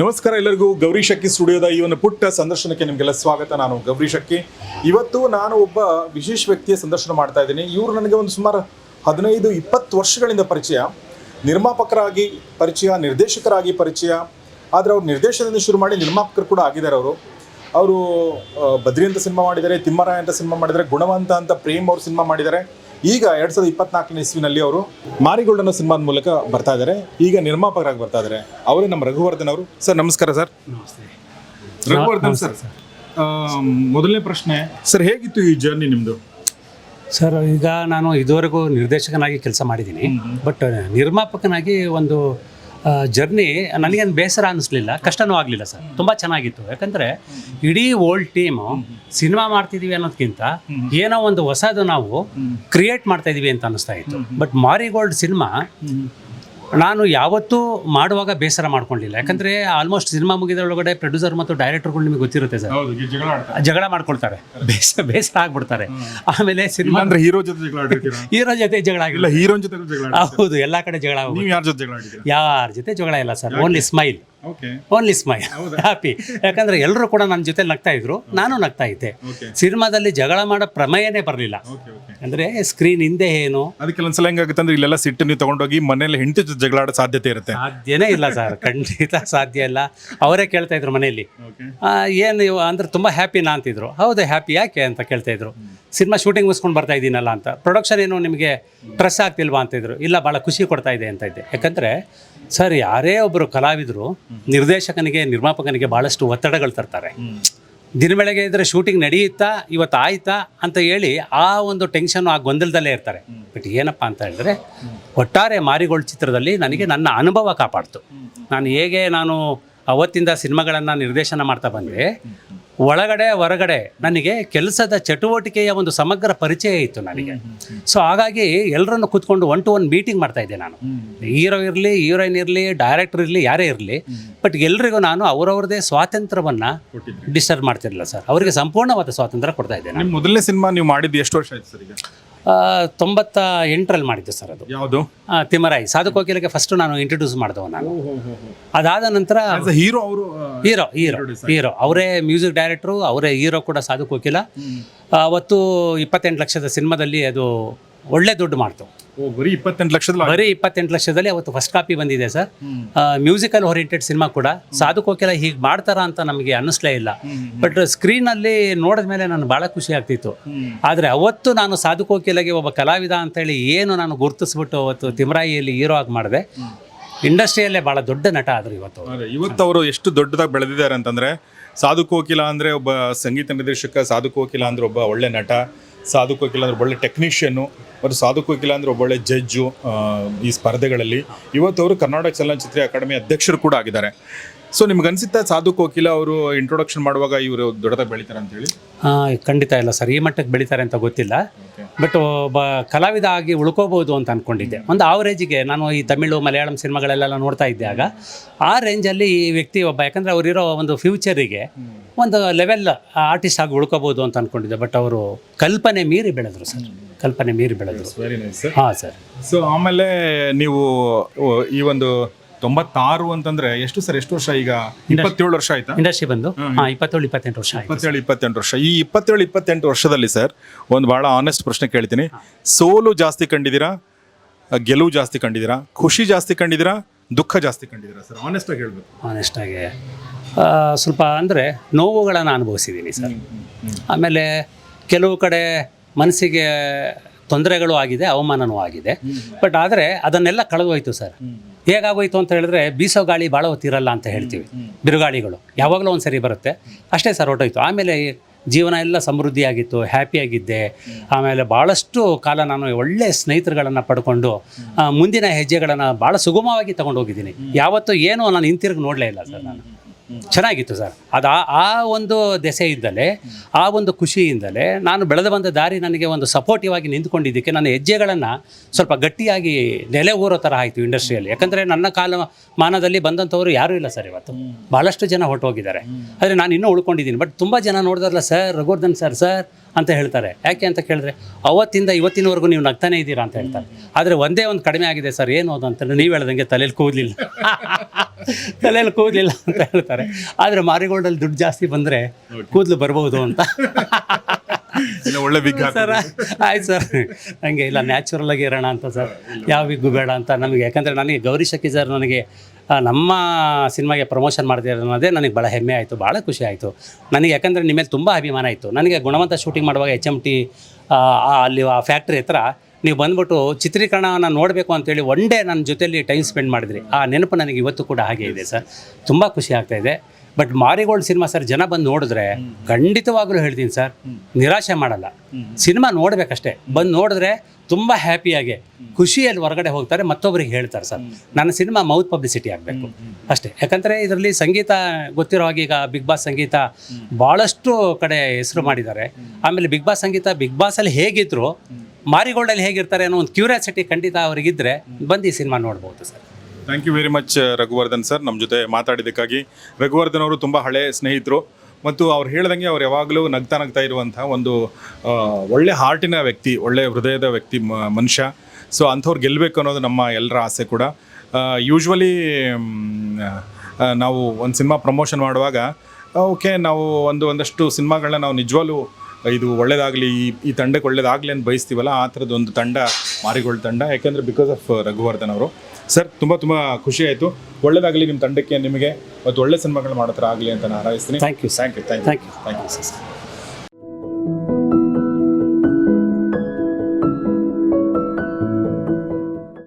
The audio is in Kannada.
ನಮಸ್ಕಾರ ಎಲ್ಲರಿಗೂ. ಗೌರಿ ಶಕ್ಕಿ ಸ್ಟುಡಿಯೋದ ಈ ಒಂದು ಪುಟ್ಟ ಸಂದರ್ಶನಕ್ಕೆ ನಿಮಗೆಲ್ಲ ಸ್ವಾಗತ. ನಾನು ಗೌರಿ ಶಕ್ಕಿ ಇವತ್ತು ನಾನು ಒಬ್ಬ ವಿಶೇಷ ವ್ಯಕ್ತಿಯ ಸಂದರ್ಶನ ಮಾಡ್ತಾ ಇದ್ದೀನಿ. ಇವರು ನನಗೆ ಒಂದು ಸುಮಾರು ಹದಿನೈದು, ಇಪ್ಪತ್ತು ವರ್ಷಗಳಿಂದ ಪರಿಚಯ. ನಿರ್ಮಾಪಕರಾಗಿ ಪರಿಚಯ, ನಿರ್ದೇಶಕರಾಗಿ ಪರಿಚಯ. ಆದರೆ ಅವ್ರು ನಿರ್ದೇಶನದಿಂದ ಶುರು ಮಾಡಿ ನಿರ್ಮಾಪಕರು ಕೂಡ ಆಗಿದ್ದಾರೆ ಅವರು. ಅವರು ಬದ್ರಿ ಅಂತ ಸಿನಿಮಾ ಮಾಡಿದ್ದಾರೆ, ತಿಮ್ಮರಾಯ ಅಂತ ಸಿನಿಮಾ ಮಾಡಿದ್ದಾರೆ, ಗುಣವಂತ ಅಂತ ಪ್ರೇಮ್ ಅವ್ರು ಸಿನಿಮಾ ಮಾಡಿದ್ದಾರೆ. ಈಗ ಎರಡ್ ಸಾವಿರದ ಇಪ್ಪತ್ನಾಲ್ಕನೇ ಇಸ್ವಿನಲ್ಲಿ ಅವರು ಮಾರಿಗೋಲ್ಡ್ ಅನ್ನೋ ಸಿನಿಮಾದ ಮೂಲಕ ಬರ್ತಾ ಇದ್ದಾರೆ. ಈಗ ನಿರ್ಮಾಪಕರಾಗಿ ಬರ್ತಾ ಇದ್ದಾರೆ. ಅವರೇ ನಮ್ಮ ರಘುವರ್ಧನ್ ಅವರು. ಸರ್ ನಮಸ್ಕಾರ ಸರ್. ರಘುವರ್ಧನ್ ಸರ್ ಮೊದಲನೇ ಪ್ರಶ್ನೆ ಸರ್ ಹೇಗಿತ್ತು ಈ ಜರ್ನಿ ನಿಮ್ಮದು ಸರ್ ಈಗ ನಾನು ಇದುವರೆಗೂ ನಿರ್ದೇಶಕನಾಗಿ ಕೆಲಸ ಮಾಡಿದ್ದೀನಿ. ಬಟ್ ನಿರ್ಮಾಪಕನಾಗಿ ಒಂದು ಜರ್ನಿ ನನಗೇನು ಬೇಸರ ಅನ್ನಿಸ್ಲಿಲ್ಲ ಕಷ್ಟನೂ ಆಗಲಿಲ್ಲ ಸರ್. ತುಂಬ ಚೆನ್ನಾಗಿತ್ತು. ಯಾಕಂದರೆ ಇಡೀ ಓಲ್ಡ್ ಟೀಮು ಸಿನಿಮಾ ಮಾಡ್ತಿದ್ದೀವಿ ಅನ್ನೋದಕ್ಕಿಂತ ಏನೋ ಒಂದು ಹೊಸದು ನಾವು ಕ್ರಿಯೇಟ್ ಮಾಡ್ತಾ ಇದೀವಿ ಅಂತ ಅನ್ನಿಸ್ತಾ ಇತ್ತು. ಬಟ್ ಮಾರಿಗೋಲ್ಡ್ ಸಿನಿಮಾ ನಾನು ಯಾವತ್ತೂ ಮಾಡುವಾಗ ಬೇಸರ ಮಾಡ್ಕೊಂಡಿಲ್ಲ. ಯಾಕಂದ್ರೆ ಆಲ್ಮೋಸ್ಟ್ ಸಿನಿಮಾ ಮುಗಿದೊಳಗಡೆ ಪ್ರೊಡ್ಯೂಸರ್ ಮತ್ತು ಡೈರೆಕ್ಟರ್ಗಳು ನಿಮಗೆ ಗೊತ್ತಿರುತ್ತೆ ಸರ್. ಜಗಳ ಮಾಡ್ಕೊಳ್ತಾರೆ. ಬೇಸ ಬೇಸರ ಆಗ್ಬಿಡ್ತಾರೆ. ಆಮೇಲೆ ಸಿನಿಮಾ ಅಂದ್ರೆ ಹೀರೋ ಜೊತೆ ಜಗಳ ಹೀರೋ ಜೊತೆ ಜಗಳ ಆಗಿಲ್ಲ. ಹೀರೋನ್ ಜೊತೆ? ಹೌದು ಎಲ್ಲಾ ಕಡೆ ಜಗಳ ಯಾರ ಜೊತೆ ಜಗಳ ಇಲ್ಲ sir only smile only smile happy ಯಾಕಂದ್ರೆ ಎಲ್ಲರೂ ಕೂಡ ನನ್ನ ಜೊತೆ ನಗ್ತಾ ಇದ್ರು. ನಾನು ನಗ್ತಾ ಇದ್ದೆ. ಸಿನಿಮಾದಲ್ಲಿ ಜಗಳ ಮಾಡೋ ಪ್ರಮೇಯನೇ ಬರಲಿಲ್ಲ. ಅಂದ್ರೆ ಸ್ಕ್ರೀನ್ ಹಿಂದೆ ಏನು? ಅದಕ್ಕೆ ಕೆಲವೊಂದ್ಸಲ ಹೆಂಗಾಗುತ್ತೆ ಅಂದ್ರೆ ಇಲ್ಲೆಲ್ಲ ಸಿಟ್ಟು ನೀವು ತಗೊಂಡೋಗಿ ಮನೇಲಿ ಹೆಂಡತಿ ಜೊತೆ ಜಗಳ ಆಡೋ ಸಾಧ್ಯತೆ ಇರುತ್ತೆ. ಸಾಧ್ಯನೇ ಇಲ್ಲ ಸರ್. ಖಂಡಿತ ಸಾಧ್ಯ ಇಲ್ಲ. ಅವರೇ ಕೇಳ್ತಾ ಇದ್ರು ಮನೆಯಲ್ಲಿ. ಏನು ಅಂದ್ರೆ ಅಂದ್ರೆ ತುಂಬ ಹ್ಯಾಪಿನಾ ಅಂತಿದ್ರು. ಹೌದು ಹ್ಯಾಪಿ ಯಾಕೆ ಅಂತ ಕೇಳ್ತಾ ಇದ್ರು. ಸಿನಿಮಾ ಶೂಟಿಂಗ್ ಮುಗಿಸ್ಕೊಂಡು ಬರ್ತಾ ಇದ್ದೀನಲ್ಲ ಅಂತ. ಪ್ರೊಡಕ್ಷನ್ ಏನು ನಿಮಗೆ ಟ್ರೆಸ್ ಆಗ್ತಿಲ್ವಾ ಅಂತಿದ್ರು. ಇಲ್ಲ ಭಾಳ ಖುಷಿ ಕೊಡ್ತಾ ಇದೆ ಅಂತ ಇದ್ದೆ. ಯಾಕಂದರೆ ಸರ್ ಯಾರೇ ಒಬ್ಬರು ಕಲಾವಿದರು ನಿರ್ದೇಶಕನಿಗೆ ನಿರ್ಮಾಪಕನಿಗೆ ಭಾಳಷ್ಟು ಒತ್ತಡಗಳು ತರ್ತಾರೆ. ದಿನ ಬೆಳಗ್ಗೆ ಇದ್ರೆ ಶೂಟಿಂಗ್ ನಡೆಯುತ್ತಾ ಇವತ್ತು ಆಯ್ತಾ ಅಂತ ಹೇಳಿ ಆ ಒಂದು ಟೆನ್ಷನ್ ಆ ಗೊಂದಲದಲ್ಲೇ ಇರ್ತಾರೆ. ಬಟ್ ಏನಪ್ಪ ಅಂತ ಹೇಳಿದ್ರೆ ಒಟ್ಟಾರೆ ಮಾರಿಗೋಲ್ಡ್ ಚಿತ್ರದಲ್ಲಿ ನನಗೆ ನನ್ನ ಅನುಭವ ಕಾಪಾಡ್ತು. ನಾನು ಹೇಗೆ ನಾನು ಅವತ್ತಿಂದ ಸಿನಿಮಾಗಳನ್ನು ನಿರ್ದೇಶನ ಮಾಡ್ತಾ ಬಂದೆ ಒಳಗಡೆ ಹೊರಗಡೆ ನನಗೆ ಕೆಲಸದ ಚಟುವಟಿಕೆಯ ಒಂದು ಸಮಗ್ರ ಪರಿಚಯ ಇತ್ತು ನನಗೆ. ಸೊ ಹಾಗಾಗಿ ಎಲ್ಲರನ್ನು ಕೂತ್ಕೊಂಡು ಒನ್ ಟು ಒನ್ ಮೀಟಿಂಗ್ ಮಾಡ್ತಾ ಇದ್ದೆ ನಾನು. ಹೀರೋ ಇರಲಿ ಹೀರೋಯಿನ್ ಇರಲಿ ಡೈರೆಕ್ಟರ್ ಇರಲಿ ಯಾರೇ ಇರಲಿ ಬಟ್ ಎಲ್ರಿಗೂ ನಾನು ಅವರವ್ರದೇ ಸ್ವಾತಂತ್ರ್ಯವನ್ನು ಡಿಸ್ಟರ್ಬ್ ಮಾಡ್ತಿರಲಿಲ್ಲ ಸರ್ ಅವರಿಗೆ ಸಂಪೂರ್ಣವಾದ ಸ್ವಾತಂತ್ರ್ಯ ಕೊಡ್ತಾ ಇದ್ದೆ ನಾನು. ಮೊದಲನೇ ಸಿನಿಮಾ ನೀವು ಮಾಡಿದ್ದು ಎಷ್ಟು ವರ್ಷ ಆಯ್ತು ಸರ್ ಈಗ? ತೊಂಬತ್ತ ಎಂಟರಲ್ಲಿ ಮಾಡಿದ್ದೆ ಸರ್ ಅದು. ಯಾವುದು? ತಿಮರಾಯಿ ಸಾಧು ಕೋಕಿಲಗೆ ಫಸ್ಟ್ ನಾನು ಇಂಟ್ರೊಡ್ಯೂಸ್ ಮಾಡಿದವ ನಾನು. ಅದಾದ ನಂತರ ಹೀರೋ ಅವರು ಹೀರೋ ಹೀರೋ ಹೀರೋ ಅವರೇ ಮ್ಯೂಸಿಕ್ ಡೈರೆಕ್ಟ್ರು ಅವರೇ ಹೀರೋ ಕೂಡ ಸಾಧು ಕೋಕಿಲ ಅವತ್ತು ಇಪ್ಪತ್ತೆಂಟು ಲಕ್ಷದ ಸಿನಿಮಾದಲ್ಲಿ ಅದು ಒಳ್ಳೆ ದುಡ್ಡು ಮಾಡ್ತು. ಬರೀ ಇಪ್ಪತ್ತೆಂಟು ಲಕ್ಷದ ಬರೀ ಇಪ್ಪತ್ತೆಂಟು ಲಕ್ಷದಲ್ಲಿ ಅವತ್ತು ಫಸ್ಟ್ ಕಾಪಿ ಬಂದಿದೆ ಸರ್. ಮ್ಯೂಸಿಕಲ್ ಓರಿಯೆಂಟೆಡ್ ಸಿನಿಮಾ ಕೂಡ. ಸಾಧು ಕೋಕಿಲ ಹೀಗೆ ಮಾಡ್ತಾರ ಅಂತ ನಮಗೆ ಅನ್ನಿಸ್ಲೇ ಇಲ್ಲ. ಬಟ್ ಸ್ಕ್ರೀನಲ್ಲಿ ನೋಡಿದ ಮೇಲೆ ನಾನು ಭಾಳ ಖುಷಿ ಆಗ್ತಿತ್ತು. ಆದರೆ ಅವತ್ತು ನಾನು ಸಾಧು ಕೋಕಿಲಗೆ ಒಬ್ಬ ಕಲಾವಿದ ಅಂತೇಳಿ ಏನು ನಾನು ಗುರುತಿಸ್ಬಿಟ್ಟು ಅವತ್ತು ತಿಮರಾಯಿಯಲ್ಲಿ ಹೀರೋ ಆಗಿ ಮಾಡಿದೆ. ಇಂಡಸ್ಟ್ರಿಯಲ್ಲೇ ಭಾಳ ದೊಡ್ಡ ನಟ ಆದರು ಇವತ್ತು ಇವತ್ತು ಅವರು ಎಷ್ಟು ದೊಡ್ಡದಾಗಿ ಬೆಳೆದಿದ್ದಾರೆ ಅಂತಂದ್ರೆ, ಸಾಧು ಕೋಕಿಲ ಅಂದ್ರೆ ಒಬ್ಬ ಸಂಗೀತ ನಿರ್ದೇಶಕ, ಸಾಧು ಕೋಕಿಲ ಅಂದ್ರೆ ಒಬ್ಬ ಒಳ್ಳೆ ನಟ, ಸಾಧು ಕೋಕಿಲ ಅಂದ್ರೆ ಒಳ್ಳೆ ಟೆಕ್ನಿಷಿಯನ್ನು ಮತ್ತು ಸಾಧು ಕೋಕಿಲ ಅಂದ್ರೆ ಒಬ್ಬ ಒಳ್ಳೆ ಜಡ್ಜು ಈ ಸ್ಪರ್ಧೆಗಳಲ್ಲಿ. ಇವತ್ತು ಅವರು ಕರ್ನಾಟಕ ಚಲನಚಿತ್ರ ಅಕಾಡೆಮಿ ಅಧ್ಯಕ್ಷರು ಕೂಡ ಆಗಿದ್ದಾರೆ. ಸೊ ನಿಮ್ಗೆ ಅನ್ಸುತ್ತಾ ಸಾಧು ಕೋಕಿಲ ಅವರು ಇಂಟ್ರೊಡಕ್ಷನ್ ಮಾಡುವಾಗ ಇವರು ದೊಡ್ಡದಾಗಿ ಬೆಳಿತಾರೆ ಅಂತ ಹೇಳಿ? ಆ, ಖಂಡಿತ ಇಲ್ಲ ಸರ್. ಈ ಮಟ್ಟಕ್ಕೆ ಬೆಳಿತಾರೆ ಅಂತ ಗೊತ್ತಿಲ್ಲ. ಬಟ್ ಒಬ್ಬ ಕಲಾವಿದ ಆಗಿ ಉಳ್ಕೋಬಹುದು ಅಂತ ಅನ್ಕೊಂಡಿದ್ದೆ. ಒಂದು ಆವರೇಜಿಗೆ ನಾನು ಈ ತಮಿಳು ಮಲಯಾಳಂ ಸಿನಿಮಾಗಳೆಲ್ಲ ನೋಡ್ತಾ ಇದ್ದೆ ಆಗ. ಆ ರೇಂಜಲ್ಲಿ ಈ ವ್ಯಕ್ತಿ ಒಬ್ಬ ಯಾಕಂದರೆ ಅವರಿರೋ ಒಂದು ಫ್ಯೂಚರಿಗೆ ಒಂದು ಲೆವೆಲ್ ಆರ್ಟಿಸ್ಟ್ ಆಗಿ ಉಳ್ಕೋಬಹುದು ಅಂತ ಅನ್ಕೊಂಡಿದ್ದೆ. ಬಟ್ ಅವರು ಕಲ್ಪನೆ ಮೀರಿ ಬೆಳೆದ್ರು ಸರ್. ಕಲ್ಪನೆ ಮೀರಿ ಬೆಳೆದ್ರು. ವೆರಿ ನೈಸ್ ಹಾಂ ಸರ್. ಸೊ ಆಮೇಲೆ ನೀವು ಈ ಒಂದು ತೊಂಬತ್ತಾರು ಅಂತಂದ್ರೆ ಎಷ್ಟು ಸರ್? ಎಷ್ಟು ವರ್ಷ ಈಗ? ಇಪ್ಪತ್ತೇಳು ವರ್ಷ ಆಯ್ತಾ? ಇಂಡಸ್ಟ್ರಿ ಬಂದು. ಹಾಂ ಇಪ್ಪತ್ತೇಳು ಇಪ್ಪತ್ತೆಂಟು ವರ್ಷ ಆಯಿತು ಇಪ್ಪತ್ತೇಳು ಇಪ್ಪತ್ತೆಂಟು ವರ್ಷ. ಈ ಇಪ್ಪತ್ತೇಳು ಇಪ್ಪತ್ತೆಂಟು ವರ್ಷದಲ್ಲಿ ಸರ್ ಒಂದು ಭಾಳ ಆನೆಸ್ಟ್ ಪ್ರಶ್ನೆ ಕೇಳ್ತೀನಿ. ಸೋಲು ಜಾಸ್ತಿ ಕಂಡಿದ್ದೀರಾ? ಗೆಲುವು ಜಾಸ್ತಿ ಕಂಡಿದ್ದೀರಾ? ಖುಷಿ ಜಾಸ್ತಿ ಕಂಡಿದ್ದೀರಾ? ದುಃಖ ಜಾಸ್ತಿ ಕಂಡಿದ್ದೀರಾ ಸರ್? ಆನೆಸ್ಟ್ ಆಗಿ ಹೇಳ್ಬೇಕು. ಆನೆಸ್ಟಾಗಿ ಸ್ವಲ್ಪ ಅಂದರೆ ನೋವುಗಳನ್ನು ಅನುಭವಿಸಿದ್ದೀನಿ ಸರ್. ಆಮೇಲೆ ಕೆಲವು ಕಡೆ ಮನಸ್ಸಿಗೆ ತೊಂದರೆಗಳು ಆಗಿದೆ ಅವಮಾನನೂ ಆಗಿದೆ. ಬಟ್ ಆದರೆ ಅದನ್ನೆಲ್ಲ ಕಳೆದೋಯ್ತು ಸರ್. ಹೇಗಾಗೋಯ್ತು ಅಂತ ಹೇಳಿದ್ರೆ ಬೀಸೋ ಗಾಳಿ ಭಾಳ ಹೊತ್ತಿರಲ್ಲ ಅಂತ ಹೇಳ್ತೀವಿ. ಬಿರುಗಾಳಿಗಳು. ಯಾವಾಗಲೂ ಒಂದು ಸರಿ ಬರುತ್ತೆ. ಅಷ್ಟೇ ಸರ್ ಹೊರಟೋಯ್ತು. ಆಮೇಲೆ ಜೀವನ ಎಲ್ಲ ಸಮೃದ್ಧಿಯಾಗಿತ್ತು ಹ್ಯಾಪಿಯಾಗಿದ್ದೆ ಆಮೇಲೆ ಭಾಳಷ್ಟು ಕಾಲ ನಾನು ಒಳ್ಳೆ ಸ್ನೇಹಿತರುಗಳನ್ನು ಪಡ್ಕೊಂಡು ಮುಂದಿನ ಹೆಜ್ಜೆಗಳನ್ನು ಭಾಳ ಸುಗಮವಾಗಿ ತಗೊಂಡು ಹೋಗಿದ್ದೀನಿ ಯಾವತ್ತೂ ಏನು ನಾನು ಹಿಂತಿರುಗಿ ನೋಡಲೇ ಇಲ್ಲ ಸರ್ ನಾನು. ಚೆನ್ನಾಗಿತ್ತು ಸರ್. ಅದು ಆ- ಆ ಒಂದು ದೆಸೆಯಿಂದಲೇ ಆ ಒಂದು ಖುಷಿಯಿಂದಲೇ ನಾನು ಬೆಳೆದು ಬಂದ ದಾರಿ ನನಗೆ ಒಂದು ಸಪೋರ್ಟಿವ್ ಆಗಿ ನಿಂತ್ಕೊಂಡಿದ್ದಕ್ಕೆ ನನ್ನ ಹೆಜ್ಜೆಗಳನ್ನು ಸ್ವಲ್ಪ ಗಟ್ಟಿಯಾಗಿ ನೆಲೆ ಊರೋ ಥರ ಆಯಿತು ಇಂಡಸ್ಟ್ರಿಯಲ್ಲಿ ಯಾಕಂದರೆ ನನ್ನ ಕಾಲ ಮಾನದಲ್ಲಿ ಬಂದಂಥವ್ರು ಯಾರೂ ಇಲ್ಲ ಸರ್ ಇವತ್ತು. ಭಾಳಷ್ಟು ಜನ ಹೊರಟೋಗಿದ್ದಾರೆ. ಆದರೆ ನಾನು ಇನ್ನೂ ಉಳ್ಕೊಂಡಿದ್ದೀನಿ. ಬಟ್ ತುಂಬ ಜನ ನೋಡಿದ್ರಲ್ಲ ಸರ್ ರಘುವರ್ಧನ್ ಸರ್ ಸರ್ ಅಂತ ಹೇಳ್ತಾರೆ. ಯಾಕೆ ಅಂತ ಕೇಳಿದ್ರೆ ಅವತ್ತಿಂದ ಇವತ್ತಿನವರೆಗೂ ನೀವು ನಗ್ತಾನೆ ಇದ್ದೀರಾ ಅಂತ ಹೇಳ್ತಾರೆ. ಆದರೆ ಒಂದೇ ಒಂದು ಕಡಿಮೆ ಆಗಿದೆ ಸರ್ ಏನು ಅದು ಅಂತ ನೀವು ಹೇಳ್ದಂಗೆ ತಲೆಯಲ್ಲಿ ಕೂದಲಿಲ್ಲ. ತಲೆಯಲ್ಲಿ ಕೂದಲಿಲ್ಲ ಅಂತ ಹೇಳ್ತಾರೆ. ಆದರೆ ಮಾರಿಗೋಲ್ಡಲ್ಲಿ ದುಡ್ಡು ಜಾಸ್ತಿ ಬಂದರೆ ಕೂದಲು ಬರ್ಬೋದು ಅಂತ. ಒಳ್ಳೆ ಬಿಗ್ ಸರ್ ಆಯ್ತು ಸರ್. ನನಗೆ ಇಲ್ಲ ನ್ಯಾಚುರಲ್ ಆಗಿ ಇರೋಣ ಅಂತ ಸರ್. ಯಾವ ಬಿಗ್ಗು ಬೇಡ ಅಂತ ನನಗೆ ಯಾಕಂದರೆ ನನಗೆ ಗೌರಿ ಶಕಿ ಸರ್ ನನಗೆ ನಮ್ಮ ಸಿನಿಮಾಗೆ ಪ್ರಮೋಷನ್ ಮಾಡ್ತಿದ್ದಾರೆ ಅನ್ನೋದೇ ನನಗೆ ಭಾಳ ಹೆಮ್ಮೆ ಆಯಿತು ಭಾಳ ಖುಷಿ ಆಯಿತು. ನನಗೆ ಯಾಕಂದರೆ ನಿಮ್ಮ ಮೇಲೆ ತುಂಬ ಅಭಿಮಾನ ಇತ್ತು. ನನಗೆ ಗುಣವಂತ ಶೂಟಿಂಗ್ ಮಾಡುವಾಗ ಎಚ್ ಎಂ ಟಿ ಅಲ್ಲಿ ಆ ಫ್ಯಾಕ್ಟ್ರಿ ಹತ್ರ ನೀವು ಬಂದ್ಬಿಟ್ಟು ಚಿತ್ರೀಕರಣವನ್ನು ನೋಡಬೇಕು ಅಂತೇಳಿ ಒನ್ ಡೇ ನನ್ನ ಜೊತೆಯಲ್ಲಿ ಟೈಮ್ ಸ್ಪೆಂಡ್ ಮಾಡಿದ್ರಿ. ಆ ನೆನಪು ನನಗೆ ಇವತ್ತು ಕೂಡ ಹಾಗೆ ಇದೆ ಸರ್. ತುಂಬ ಖುಷಿ ಆಗ್ತಾ ಇದೆ. ಬಟ್ ಮಾರಿಗೋಲ್ಡ್ ಸಿನಿಮಾ ಸರ್ ಜನ ಬಂದು ನೋಡಿದ್ರೆ ಖಂಡಿತವಾಗ್ಲೂ ಹೇಳ್ತೀನಿ ಸರ್ ನಿರಾಶೆ ಮಾಡಲ್ಲ. ಸಿನಿಮಾ ನೋಡ್ಬೇಕಷ್ಟೇ. ಬಂದು ನೋಡಿದ್ರೆ ತುಂಬ ಹ್ಯಾಪಿಯಾಗಿ ಖುಷಿಯಲ್ಲಿ ಹೊರಗಡೆ ಹೋಗ್ತಾರೆ ಮತ್ತೊಬ್ಬರಿಗೆ ಹೇಳ್ತಾರೆ ಸರ್ ನನ್ನ ಸಿನಿಮಾ ಮೌತ್ ಪಬ್ಲಿಸಿಟಿ ಆಗಬೇಕು. ಅಷ್ಟೇ. ಯಾಕಂದರೆ ಇದರಲ್ಲಿ ಸಂಗೀತ ಗೊತ್ತಿರೋ ಹಾಗೆ ಈಗ ಬಿಗ್ ಬಾಸ್ ಸಂಗೀತ ಭಾಳಷ್ಟು ಕಡೆ ಹೆಸರು ಮಾಡಿದ್ದಾರೆ. ಆಮೇಲೆ ಬಿಗ್ ಬಾಸ್ ಸಂಗೀತ ಬಿಗ್ ಬಾಸಲ್ಲಿ ಹೇಗಿದ್ರು ಮಾರಿಗೋಲ್ಡಲ್ಲಿ ಹೇಗಿರ್ತಾರೆ ಅನ್ನೋ ಒಂದು ಕ್ಯೂರಿಯಾಸಿಟಿ ಖಂಡಿತ ಅವರಿಗಿದ್ರೆ ಬಂದು ಈ ಸಿನಿಮಾ ನೋಡ್ಬೋದು sir thank you very much Raghuvardhan sir ನಮ್ಮ ಜೊತೆ ಮಾತಾಡಿದ್ದಕ್ಕಾಗಿ ರಘುವರ್ಧನ್ ಅವರು ತುಂಬ ಹಳೆ ಸ್ನೇಹಿತರು. ಮತ್ತು ಅವ್ರು ಹೇಳ್ದಂಗೆ ಅವ್ರು ಯಾವಾಗಲೂ ನಗ್ತಾ ನಗ್ತಾ ಇರುವಂಥ ಒಂದು ಒಳ್ಳೆ ಹಾರ್ಟಿನ ವ್ಯಕ್ತಿ, ಒಳ್ಳೆ ಹೃದಯದ ವ್ಯಕ್ತಿ ಮನುಷ್ಯ. ಸೊ ಅಂಥವ್ರು ಗೆಲ್ಲಬೇಕು ಅನ್ನೋದು ನಮ್ಮ ಎಲ್ಲರ ಆಸೆ ಕೂಡ. ಯೂಶ್ವಲಿ ನಾವು ಒಂದು ಸಿನಿಮಾ ಪ್ರಮೋಷನ್ ಮಾಡುವಾಗ ಓಕೆ ನಾವು ಒಂದು, ಒಂದಷ್ಟು ಸಿನಿಮಾಗಳನ್ನ ನಾವು ನಿಜವಾಗ್ಲೂ ಇದು ಒಳ್ಳೇದಾಗಲಿ ಈ ಈ ತಂಡಕ್ಕೆ ಒಳ್ಳೇದಾಗಲಿ ಅಂತ ಬಯಸ್ತೀವಲ್ಲ ಆ ಥರದ್ದು ಒಂದು ತಂಡ ಮಾರಿಗೋಲ್ಡ್ ತಂಡ ಯಾಕೆಂದರೆ ಬಿಕಾಸ್ ಆಫ್ ರಘುವರ್ಧನ್ ಅವರು. ಸರ್ ತುಂಬ ತುಂಬ ಖುಷಿ ಆಯಿತು. ಒಳ್ಳೇದಾಗಲಿ ನಿಮ್ಮ ತಂಡಕ್ಕೆ ನಿಮಗೆ ಮತ್ತು ಒಳ್ಳೆ ಸಿನಿಮಾಗಳು ಮಾಡೋ ಥರ ಆಗಲಿ ಅಂತ ನಾನು ಹಾರೈಸ್ತೀನಿ. Thank you thank you thank you thank you thank you sir